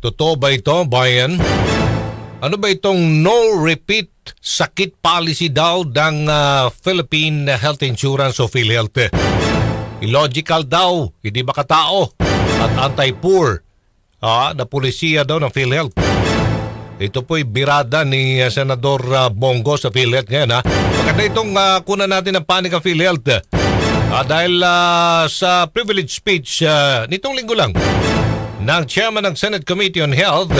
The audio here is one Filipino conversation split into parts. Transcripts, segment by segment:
Totoo ba ito, Bayan? Ano ba itong no repeat sakit policy daw ng ah, Philippine Health Insurance o PhilHealth? Illogical daw, hindi makatao at anti-poor ah, na pulisiya daw ng PhilHealth. Ito po'y birada ni ah, Senador ah, Bongo sa PhilHealth ngayon. Maganda itong ah, kunan natin ng panig ang PhilHealth. Ah, dahil ah, sa privilege speech ah, nitong linggo lang ng chairman ng Senate Committee on Health,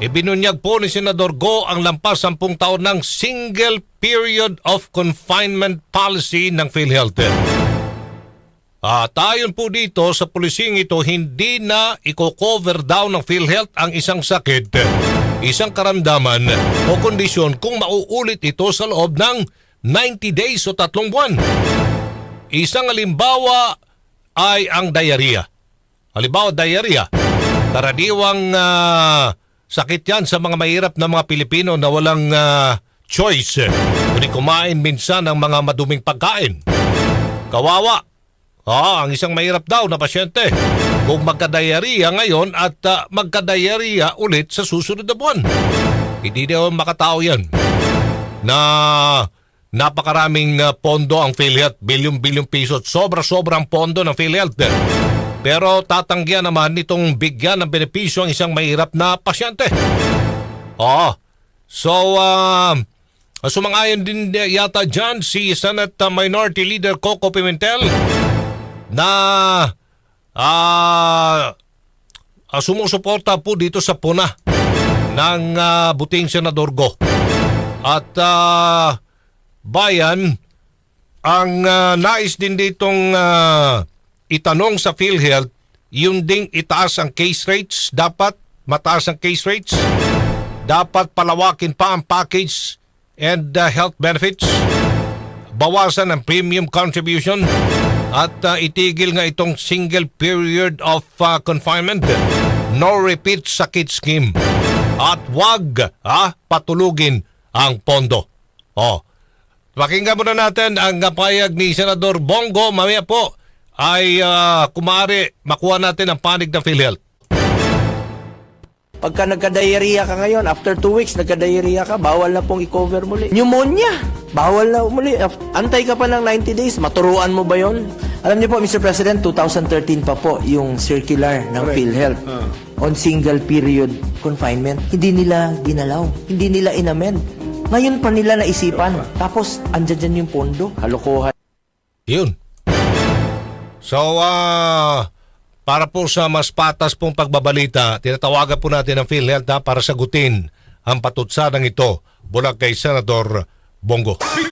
ibinunyag po ni Senador Go ang lampas sampung taon ng single period of confinement policy ng PhilHealth. At ayon po dito sa pulising ito, hindi na i-cover daw ng PhilHealth ang isang sakit, isang karamdaman o kondisyon kung mauulit ito sa loob ng 90 days o tatlong buwan. Isang halimbawa ay ang diarrhea. Halimbawa, diarrhea. Karaniwang ah, sakit yan sa mga mahirap na mga Pilipino na walang ah, choice. Kundi kumain minsan ng mga maduming pagkain. Kawawa. Ah, ang isang mahirap daw na pasyente. Kung magka-diarrhea ngayon at ah, magka-diarrhea ulit sa susunod na buwan. Hindi daw makatao yan. Na napakaraming ah, pondo ang PhilHealth. Bilyong-bilyong piso. Sobra-sobrang pondo ng PhilHealth. Pero tatanggihan naman nitong bigyan ng benepisyo ang isang mahirap na pasyente. Oo. So, uh, sumang-ayon din yata dyan si Senate Minority Leader Coco Pimentel na ah ah, sumusuporta po dito sa puna ng ah, buting Senador Go. At ah, bayan, ang ah, nais din ditong ah, itanong sa PhilHealth, yung ding itaas ang case rates, dapat mataas ang case rates, dapat palawakin pa ang package and ah, health benefits, bawasan ang premium contribution, at ah, itigil nga itong single period of ah, confinement, no repeat sakit scheme, at wag ah, patulugin ang pondo. Oh, Pakinggan muna natin ang payag ni Senador Bongo. Mamaya po ay uh, kumari makuha natin ang panig ng PhilHealth. Pagka nagka-diarrhea ka ngayon, after two weeks, nagka-diarrhea ka, bawal na pong i-cover muli. Pneumonia! Bawal na muli. Antay ka pa ng 90 days, maturuan mo ba yon? Alam niyo po, Mr. President, 2013 pa po yung circular ng PhilHealth on single period confinement. Hindi nila ginalaw. Hindi nila inamend. Ngayon pa nila naisipan. Tapos, andyan dyan yung pondo. Kalokohan. Yun. So, ah, para po sa mas patas pong pagbabalita, tinatawagan po natin ang PhilHealth na para sagutin ang patutsadang ito mula kay Senador Bongo.